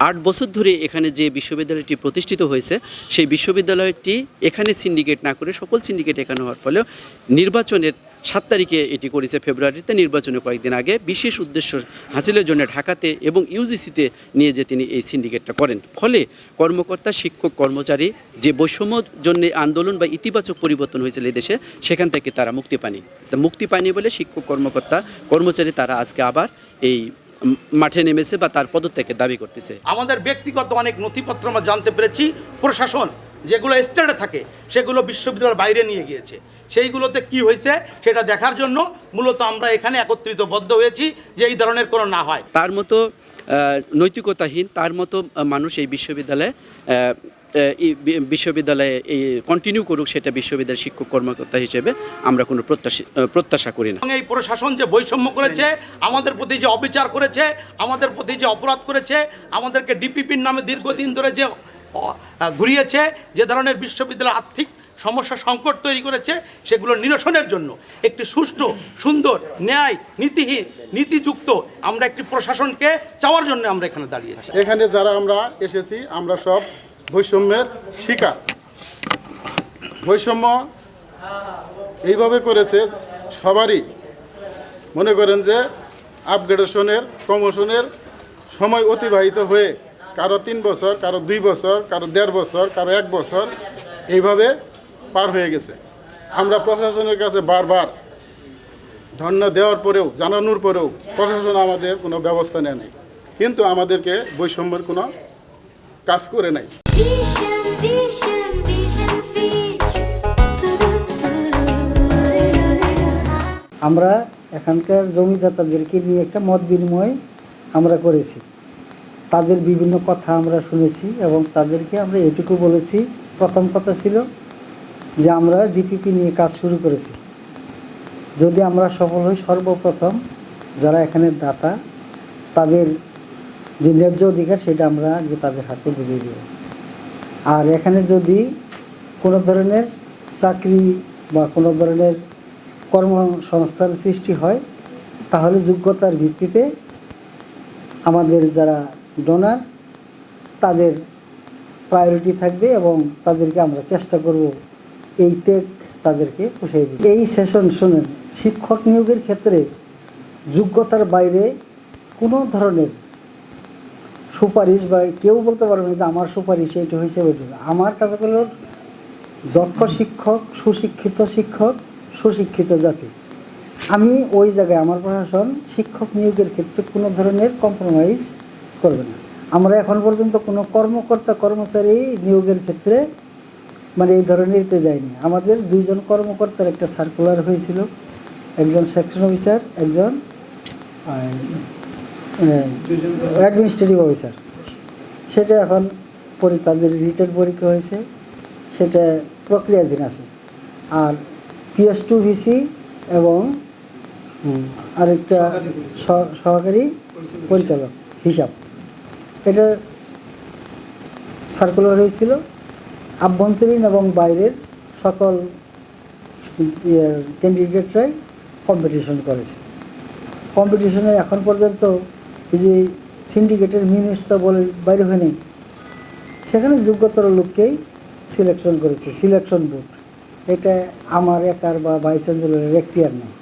আট বছর ধরে এখানে যে বিশ্ববিদ্যালয়টি প্রতিষ্ঠিত হয়েছে, সেই বিশ্ববিদ্যালয়টি এখানে সিন্ডিকেট না করে সকল সিন্ডিকেট এখানে হওয়ার ফলেও নির্বাচনের সাত তারিখে এটি করেছে ফেব্রুয়ারিতে, নির্বাচনের কয়েকদিন আগে। বিশেষ উদ্দেশ্য হাসিলের জন্য ঢাকাতে এবং ইউজিসিতে নিয়ে যে তিনি এই সিন্ডিকেটটা করেন। ফলে কর্মকর্তা, শিক্ষক, কর্মচারী যে বৈষম্য জন্য আন্দোলন বা ইতিবাচক পরিবর্তন হয়েছিল এই দেশে, সেখান থেকে তারা মুক্তি পায়নি। তা মুক্তি পায়নি বলে শিক্ষক, কর্মকর্তা, কর্মচারী তারা আজকে আবার এই মাঠে নেমেছে বা তার পদত্যাগের দাবি করতেছে। আমাদের ব্যক্তিগত অনেক নথিপত্র আমরা জানতে পেরেছি প্রশাসন যেগুলো স্টেটে থাকে সেগুলো বিশ্ববিদ্যালয়ের বাইরে নিয়ে গিয়েছে। সেইগুলোতে কি হয়েছে সেটা দেখার জন্য মূলত আমরা এখানে একত্রিতবদ্ধ হয়েছি যে এই ধরনের কোনো না হয়। তার মতো নৈতিকতাহীন তার মতো মানুষ এই বিশ্ববিদ্যালয়ে বিশ্ববিদ্যালয়ে এই কন্টিনিউ করুক সেটা বিশ্ববিদ্যালয়ের শিক্ষক কর্মকর্তা হিসেবে আমরা কোনো প্রত্যাশা প্রত্যাশা করি না। এবং এই প্রশাসন যে বৈষম্য করেছে আমাদের প্রতি যে অবিচার করেছে আমাদের প্রতি যে অপরাধ করেছে আমাদেরকে ডিপিপির নামে দীর্ঘদিন ধরে যে ঘুরিয়েছে যে ধরনের বিশ্ববিদ্যালয় আর্থিক সমস্যা সংকট তৈরি করেছে সেগুলো নিরসনের জন্য একটি সুষ্ঠু সুন্দর ন্যায় নীতিহীন নীতিযুক্ত আমরা একটি প্রশাসনকে চাওয়ার জন্য আমরা এখানে দাঁড়িয়েছি। এখানে যারা আমরা এসেছি আমরা সব বৈষম্যের শিকার। বৈষম্য এইভাবে করেছে সবারই। মনে করেন যে আপগ্রেডেশনের প্রমোশনের সময় অতিবাহিত হয়ে কারও তিন বছর, কারও দুই বছর, কারও দেড় বছর, কারও এক বছর এইভাবে পার হয়ে গেছে। আমরা প্রশাসনের কাছে বারবার ধন্য দেওয়ার পরেও, জানানোর পরেও প্রশাসন আমাদের কোনো ব্যবস্থা নেয় নাই। কিন্তু আমাদেরকে বৈষম্যের কোনো কাজ করে নাই। আমরা এখানকার জমিদাতাদেরকে নিয়ে একটা মত বিনিময় আমরা করেছি। তাদের বিভিন্ন কথা আমরা শুনেছি এবং তাদেরকে আমরা এটুকু বলেছি। প্রথম কথা ছিল যে আমরা ডিপিপি নিয়ে কাজ শুরু করেছি। যদি আমরা সফল হই সর্বপ্রথম যারা এখানে দাতা, তাদের যে ন্যায্য অধিকার সেটা আমরা আগে তাদের হাতে বুঝিয়ে দেব। আর এখানে যদি কোনো ধরনের চাকরি বা কোনো ধরনের কর্মসংস্থান সৃষ্টি হয়, তাহলে যোগ্যতার ভিত্তিতে আমাদের যারা ডোনার তাদের প্রায়োরিটি থাকবে এবং তাদেরকে আমরা চেষ্টা করব এই ত্যাগ তাদেরকে পুষিয়ে দিই এই সেশন শুনেন শিক্ষক নিয়োগের ক্ষেত্রে যোগ্যতার বাইরে কোনো ধরনের সুপারিশ বা কেউ বলতে পারবে না যে আমার সুপারিশ এইটা হয়েছে, ওইটা আমার কাছে হলো দক্ষ শিক্ষক, সুশিক্ষিত শিক্ষক সুশিক্ষিত জাতি। আমি ওই জায়গায় আমার প্রশাসন শিক্ষক নিয়োগের ক্ষেত্রে কোনো ধরনের কম্প্রোমাইজ করবে না। আমরা এখন পর্যন্ত কোনো কর্মকর্তা, কর্মচারী নিয়োগের ক্ষেত্রে মানে এই ধরনের এতে যায়নি আমাদের দুইজন কর্মকর্তার একটা সার্কুলার হয়েছিল। একজন সেকশন অফিসার একজন অ্যাডমিনিস্ট্রেটিভ অফিসার সেটা এখন পরি তাদের রিটেন পরীক্ষা হয়েছে। সেটা প্রক্রিয়াধীন আছে। আর পিএস টু ভিসি এবং আরেকটা সহ- সহকারী পরিচালক, হিসাব। এটা সার্কুলার হয়েছিল, আভ্যন্তরীণ এবং বাইরের সকল ক্যান্ডিডেটরাই কম্পিটিশন করেছে। কম্পিটিশনে এখন পর্যন্ত এই যে সিন্ডিকেটের মিনিটস বলে বাইরে হয় নাই, সেখানে যোগ্যতর লোককেই সিলেকশন করেছে সিলেকশন বোর্ড এটা আমার একার বা ভাইস চ্যান্সেলরের এখতিয়ার নেই।